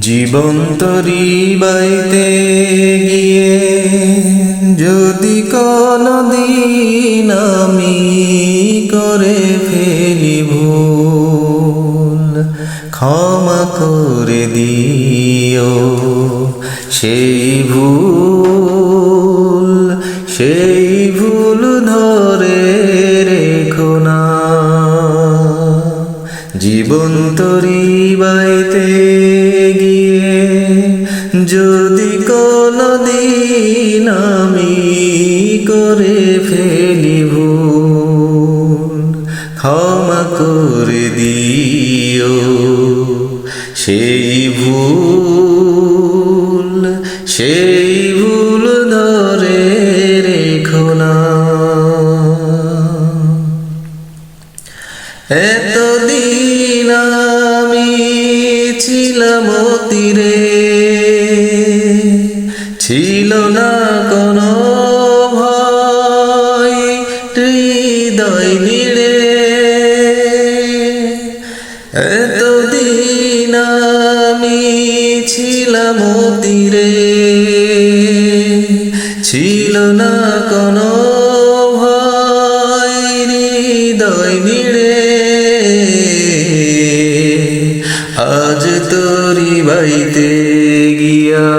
জীবন তরি বাইতে গিয়ে যদি কোনো দিন আমি করে ফেলি ভুল, ক্ষমা করে দিও সেই ভুল সেই ভুল ধরে রেখো না। জীবন তরি বাইতে যদি কোনো দিন আমি করে ফেলি ভুল, ক্ষমা করে দিও সেই ভুল সেই ভুল ধরে রেখো না। এতদিন আমি ছিলাম তীরে ছিল না কোনো ভয়, হৃদয় নিড়ে এতদিন আমি ছিলাম তীরে ছিল না কোনো ভয়, হৃদয় নিড়ে আজ তোরি বাইতে গিয়া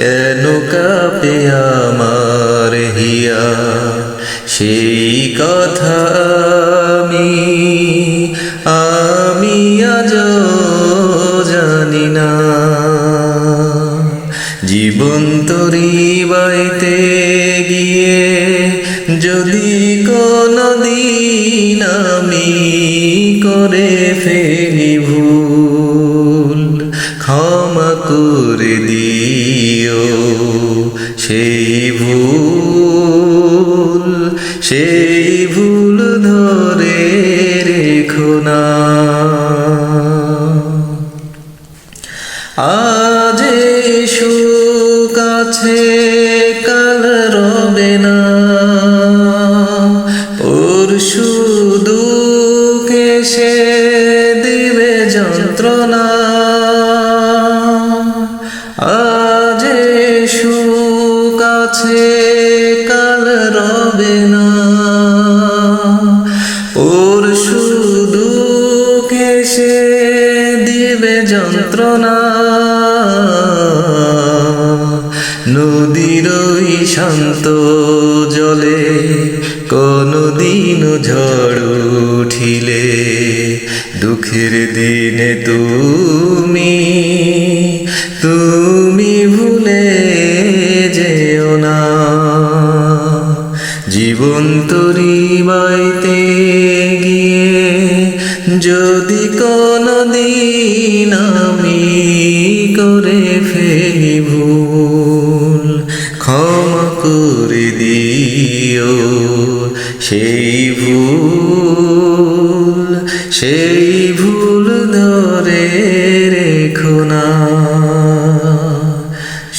কেন কাপে আমার হিয়া? সেই কথা আমি আমি আজ জানি না। জীবন তরি বাইতে গিয়ে যদি কোনো দিন আমি করে ফেলি ভুল, ক্ষমা করে ভুল, সেই ভুল ধরে রেখো না। আজ আছে কাল রবে না। পরশু দুঃখ এসে দিবে যন্ত্রণা। আছে কাল রবে না। পরশু দুঃখ এসে দিবে যন্ত্রণা। নদীর শান্ত জলে কোনো দিন ঝড় উঠিলে। দুঃখের দিনে তুমি তুমি ভুলে জীবন তরি বাইতে গিয়ে যদি কোনো দিন আমি করে ফেলি ভুল, ক্ষমা করে দিও সেই ভুল সেই ভুল ধরে রেখো না,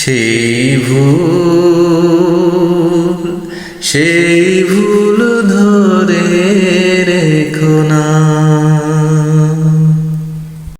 সেই ভুল সেই ভুল ধর